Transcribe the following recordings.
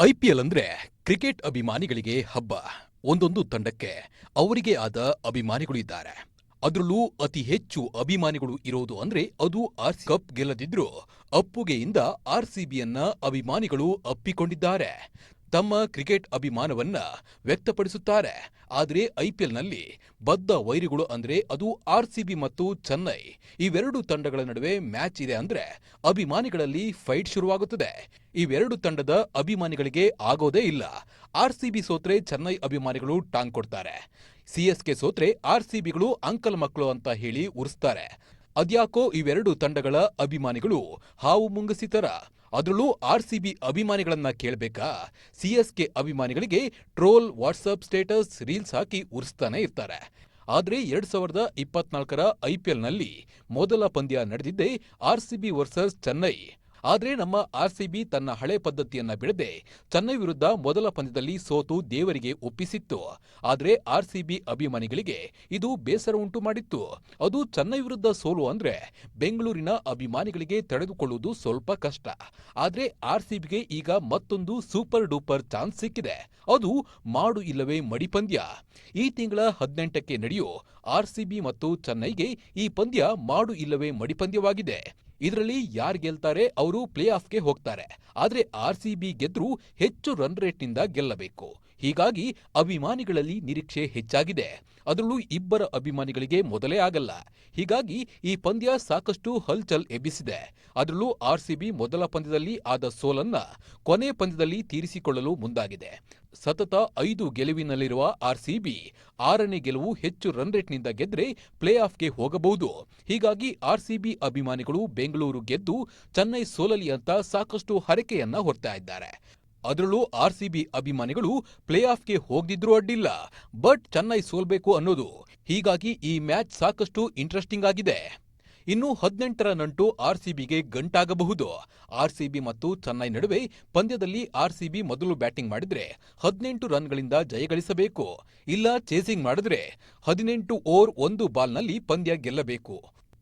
IPL ಅಂದ್ರೆ cricket ಅಭಿಮಾನಿಗಳಿಗೆ ಹಬ್ಬ. ಒಂದೊಂದು ತಂಡಕ್ಕೆ ಅವರಿಗೆ ಆದ ಅಭಿಮಾನಿಗಳು ಇದ್ದಾರೆ. ಅದರಲ್ಲೂ ಅತಿ ಹೆಚ್ಚು ಅಭಿಮಾನಿಗಳು ಇರೋದು ಅಂದ್ರೆ ಅದು ಆರ್ ಕಪ್ ಗೆಲ್ಲದಿದ್ರು ಅಪ್ಪುಗೆಯಿಂದ ಆರ್ ಸಿಬಿಯನ್ನ ಅಭಿಮಾನಿಗಳು ಅಪ್ಪಿಕೊಂಡಿದ್ದಾರೆ. ತಮ್ಮ ಕ್ರಿಕೆಟ್ ಅಭಿಮಾನವನ್ನ ವ್ಯಕ್ತಪಡಿಸುತ್ತಾರೆ. ಆದರೆ ಐಪಿಎಲ್ನಲ್ಲಿ ಬದ್ಧ ವೈರಿಗಳು ಅಂದ್ರೆ ಅದು ಆರ್ಸಿಬಿ ಮತ್ತು ಚೆನ್ನೈ. ಇವೆರಡು ತಂಡಗಳ ನಡುವೆ ಮ್ಯಾಚ್ ಇದೆ ಅಂದ್ರೆ ಅಭಿಮಾನಿಗಳಲ್ಲಿ ಫೈಟ್ ಶುರುವಾಗುತ್ತದೆ. ಇವೆರಡು ತಂಡದ ಅಭಿಮಾನಿಗಳಿಗೆ ಆಗೋದೇ ಇಲ್ಲ. ಆರ್ಸಿಬಿ ಸೋತ್ರೆ ಚೆನ್ನೈ ಅಭಿಮಾನಿಗಳು ಟಾಂಗ್ ಕೊಡ್ತಾರೆ. ಸಿಎಸ್ಕೆ ಸೋತ್ರೆ ಆರ್ಸಿಬಿಗಳು ಅಂಕಲ್ ಮಕ್ಕಳು ಅಂತ ಹೇಳಿ ಉರಿಸ್ತಾರೆ. ಅದ್ಯಾಕೋ ಇವೆರಡು ತಂಡಗಳ ಅಭಿಮಾನಿಗಳು ಹಾವು ಮುಂಗಸಿ ತರ ಅದರಲ್ಲೂ ಆರ್ ಸಿ ಬಿ ಅಭಿಮಾನಿಗಳನ್ನ ಕೇಳಬೇಕಾ ಕೆ ಅಭಿಮಾನಿಗಳಿಗೆ ಟ್ರೋಲ್, ವಾಟ್ಸಪ್ ಸ್ಟೇಟಸ್, ರೀಲ್ಸ್ ಹಾಕಿ ಉರಿಸ್ತಾನೆ ಇರ್ತಾರೆ. ಆದರೆ ಎರಡ್ ಸಾವಿರದ ಇಪ್ಪತ್ನಾಲ್ಕರ ಐಪಿಎಲ್ನಲ್ಲಿ ಮೊದಲ ಪಂದ್ಯ ನಡೆದಿದ್ದೇ R C B versus Chennai. ಆದ್ರೆ ನಮ್ಮ ಆರ್ಸಿಬಿ ತನ್ನ ಹಳೆ ಪದ್ಧತಿಯನ್ನ ಬಿಡದೆ ಚೆನ್ನೈ ವಿರುದ್ಧ ಮೊದಲ ಪಂದ್ಯದಲ್ಲಿ ಸೋತು ದೇವರಿಗೆ ಒಪ್ಪಿಸಿತ್ತು. ಆದರೆ ಆರ್ಸಿಬಿ ಅಭಿಮಾನಿಗಳಿಗೆ ಇದು ಬೇಸರ ಉಂಟು ಮಾಡಿತ್ತು. ಅದು ಚೆನ್ನೈ ವಿರುದ್ಧ ಸೋಲು ಅಂದ್ರೆ ಬೆಂಗಳೂರಿನ ಅಭಿಮಾನಿಗಳಿಗೆ ತಡೆದುಕೊಳ್ಳುವುದು ಸ್ವಲ್ಪ ಕಷ್ಟ. ಆದರೆ ಆರ್ಸಿಬಿಗೆ ಈಗ ಮತ್ತೊಂದು ಸೂಪರ್ ಡೂಪರ್ ಚಾನ್ಸ್ ಸಿಕ್ಕಿದೆ. ಅದು ಮಾಡು ಇಲ್ಲವೇ ಮಡಿ ಪಂದ್ಯ. ಈ ತಿಂಗಳ ಹದಿನೆಂಟಕ್ಕೆ ನಡೆಯೋ ಆರ್ಸಿಬಿ ಮತ್ತು ಚೆನ್ನೈಗೆ ಈ ಪಂದ್ಯ ಮಾಡು ಇಲ್ಲವೇ ಮಡಿ ಪಂದ್ಯವಾಗಿದೆ. ಇದರಲ್ಲಿ ಯಾರು ಗೆಲ್ತಾರೆ ಅವರು ಪ್ಲೇ ಆಫ್ಗೆ ಹೋಗ್ತಾರೆ. ಆದರೆ ಆರ್ ಸಿ ಬಿ ಗೆದ್ರೂ ಹೆಚ್ಚು ರನ್ ರೇಟ್ನಿಂದ ಗೆಲ್ಲಬೇಕು. ಹೀಗಾಗಿ ಅಭಿಮಾನಿಗಳಲ್ಲಿ ನಿರೀಕ್ಷೆ ಹೆಚ್ಚಾಗಿದೆ. ಅದರಲ್ಲೂ ಇಬ್ಬರ ಅಭಿಮಾನಿಗಳಿಗೆ ಮೊದಲೇ ಆಗಲ್ಲ. ಹೀಗಾಗಿ ಈ ಪಂದ್ಯ ಸಾಕಷ್ಟು ಹಲ್ಚಲ್ ಎಬ್ಬಿಸಿದೆ. ಅದರಲ್ಲೂ ಆರ್ಸಿಬಿ ಮೊದಲ ಪಂದ್ಯದಲ್ಲಿ ಆದ ಸೋಲನ್ನ ಕೊನೆ ಪಂದ್ಯದಲ್ಲಿ ತೀರಿಸಿಕೊಳ್ಳಲು ಮುಂದಾಗಿದೆ. ಸತತ ಐದು ಗೆಲುವಿನಲ್ಲಿರುವ ಆರ್ಸಿಬಿ ಆರನೇ ಗೆಲುವು ಹೆಚ್ಚು ರನ್ ರೇಟ್ನಿಂದ ಗೆದ್ರೆ ಪ್ಲೇ ಆಫ್ಗೆ ಹೋಗಬಹುದು. ಹೀಗಾಗಿ ಆರ್ಸಿಬಿ ಅಭಿಮಾನಿಗಳು ಬೆಂಗಳೂರು ಗೆದ್ದು ಚೆನ್ನೈ ಸೋಲಲಿ ಅಂತ ಸಾಕಷ್ಟು ಹರಕೆಯನ್ನ ಹೊರ್ತಾ ಇದ್ದಾರೆ. ಅದರಲ್ಲೂ ಆರ್ ಸಿ ಬಿ ಅಭಿಮಾನಿಗಳು ಪ್ಲೇ ಆಫ್ಗೆ ಹೋಗದಿದ್ರೂ ಅಡ್ಡಿಲ್ಲ. ಬಟ್ ಚೆನ್ನೈ ಸೋಲ್ಬೇಕು ಅನ್ನೋದು. ಹೀಗಾಗಿ ಈ ಮ್ಯಾಚ್ ಸಾಕಷ್ಟು ಇಂಟ್ರೆಸ್ಟಿಂಗ್ ಆಗಿದೆ. ಇನ್ನು ಹದಿನೆಂಟರ ನಂಟು ಆರ್ ಸಿ ಬಿಗೆ ಗಂಟಾಗಬಹುದು. ಆರ್ ಸಿ ಬಿ ಮತ್ತು ಚೆನ್ನೈ ನಡುವೆ ಪಂದ್ಯದಲ್ಲಿ ಆರ್ ಸಿ ಬಿ ಮೊದಲು ಬ್ಯಾಟಿಂಗ್ ಮಾಡಿದ್ರೆ ಹದಿನೆಂಟು ರನ್ಗಳಿಂದ ಜಯಗಳಿಸಬೇಕು ಇಲ್ಲ ಚೇಸಿಂಗ್ ಮಾಡಿದ್ರೆ ಹದಿನೆಂಟು ಓವರ್ ಒಂದು ಬಾಲ್ನಲ್ಲಿ ಪಂದ್ಯ ಗೆಲ್ಲಬೇಕು.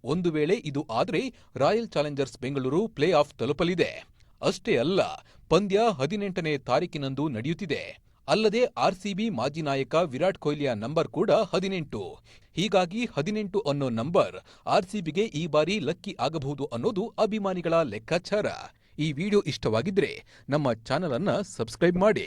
ಒಂದು ವೇಳೆ ಇದು ಆದ್ರೆ Royal Challengers Bengaluru play off ತಲುಪಲಿದೆ. ಅಷ್ಟೇ ಅಲ್ಲ ಪಂದ್ಯ ಹದಿನೆಂಟನೇ ತಾರೀಕಿನಂದು ನಡೆಯುತ್ತಿದೆ. ಅಲ್ಲದೆ ಆರ್ಸಿಬಿ ಮಾಜಿ ನಾಯಕ ವಿರಾಟ್ ಕೊಹ್ಲಿಯ ನಂಬರ್ ಕೂಡ ಹದಿನೆಂಟು. ಹೀಗಾಗಿ ಹದಿನೆಂಟು ಅನ್ನೋ ನಂಬರ್ ಆರ್ಸಿಬಿಗೆ ಈ ಬಾರಿ ಲಕ್ಕಿ ಆಗಬಹುದು ಅನ್ನೋದು ಅಭಿಮಾನಿಗಳ ಲೆಕ್ಕಾಚಾರ. ಈ ವಿಡಿಯೋ ಇಷ್ಟವಾಗಿದ್ರೆ ನಮ್ಮ ಚಾನಲ್ ಅನ್ನ ಸಬ್ಸ್ಕ್ರೈಬ್ ಮಾಡಿ.